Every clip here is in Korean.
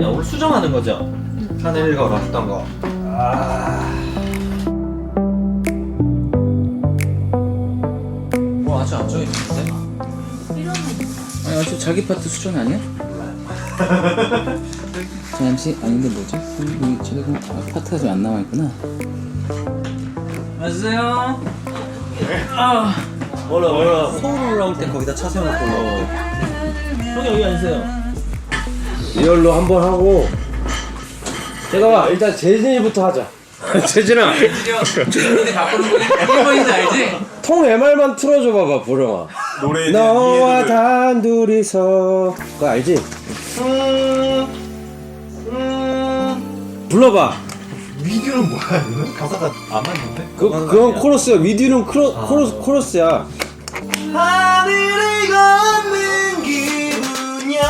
야 오늘 수정하는 거죠? 하늘 걸었던 거. 뭐 아직 안 정해졌는데? 아니 아주 자기 파트 수정 아니야? 잠시 아닌데 뭐지? 음, 이 저기 아, 파트가 좀 안 나와 있구나. 안녕하세요. 아, 뭐라 뭐라. 서울 올라올 때 거기다 차 세워놓고. 형이 여기 앉으세요. 리얼로 한번 하고. 제가 일단 재진이부터 하자. 재진아. 근데 바꾸는 거 알지? 통 MR만 틀어줘 봐봐 보령아. 노래에 너와 단둘이서. 그거 알지? 불러봐 미디어는 뭐야 이거? 가사가 안 맞는데? 그, 그건 코러스야 위디는 크로, 코러스, 코러스야 하늘을 걷는 기분이야.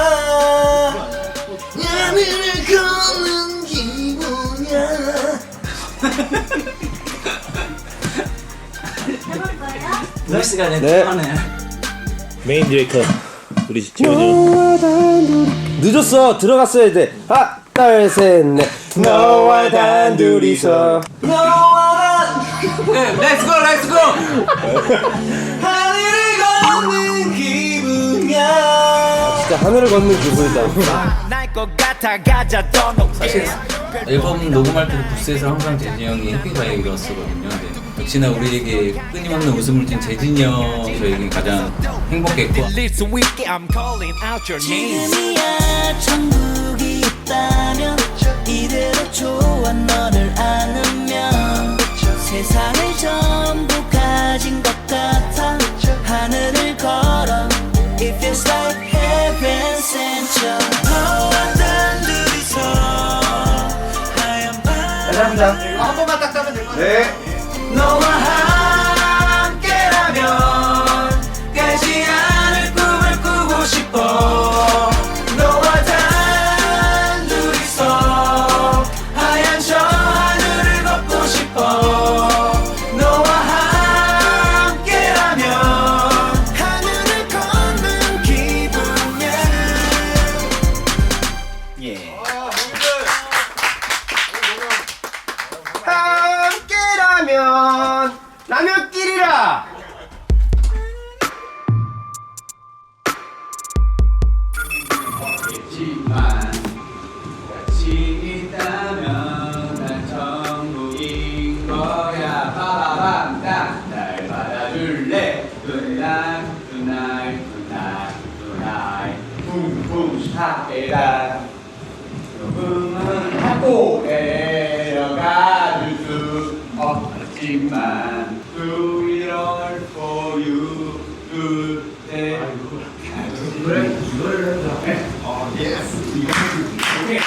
하늘을 걷는 기분이야. 우리 시간에 네. 하네. 메인 디렉터 우리 지원이 늦었어 들어갔어야 돼 하나 둘 셋 넷. 너와 단둘이서. 너와 네, 렛츠 고 렛츠 고. 하늘을 걷는 기분이야. 진짜 하늘을 걷는 기분이다 앨범 녹음할 때도 부스에서 항상 재진이 형이 얘기를 했었거든요. 근데 역시나 우리에게 끊임없는 웃음을 준 재진이 형 저에게 가장 행복했고 있다면 이대로 좋아 너를 안으면 세상을 전부 가진 것 같아 하늘을 걸어 It feels like heaven sent you 너와 단둘이서 하얀 밤 너와 함께라면 함께라면 라면끼리라. 같이 있다면 난 천국인 거야. 빠바밤 날 받아줄래? Tonight tonight tonight tonight 붕붕 샤에라 내려가 줄 수 없지만 Do it all for you 그때 이거를 해보자. 어 예스 제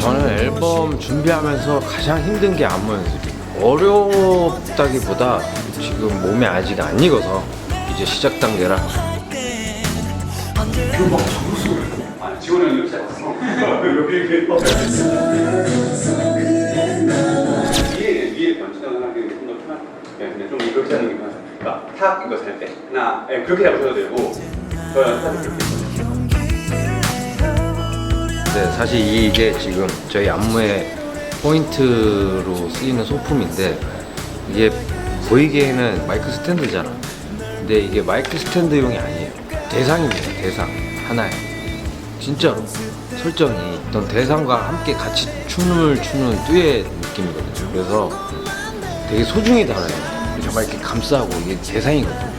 저는 앨범 준비하면서 가장 힘든 게 안무 연습이에요 어렵다기보다 지금 몸에 아직 안 익어서 이제 시작 단계라. 이렇게 탁 그렇게 잡으셔도 되고 저는 그렇게 했거든요 네, 사실 이게 지금 저희 안무의 포인트로 쓰이는 소품인데 이게 보이기에는 마이크 스탠드잖아. 근데 이게 마이크 스탠드용이 아니에요. 대상입니다. 대상 하나에 진짜로 설정이 어떤 대상과 함께 같이 춤을 추는 듀엣 느낌이거든요. 그래서 되게 소중히 다뤄요. 정말 이렇게 감싸고 이게 대상이거든요.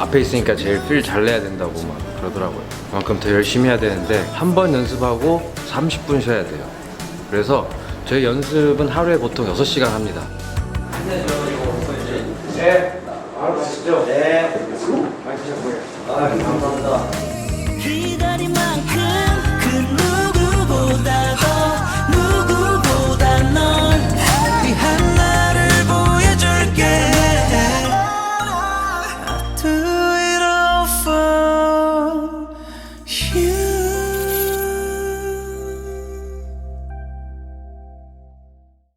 앞에 있으니까 제일 필 잘 내야 된다고 막 그러더라고요. 그만큼 더 열심히 해야 되는데 한 번 연습하고 30분 쉬어야 돼요. 그래서 저희 연습은 하루에 보통 6시간 합니다. 네. 아, 감사합니다.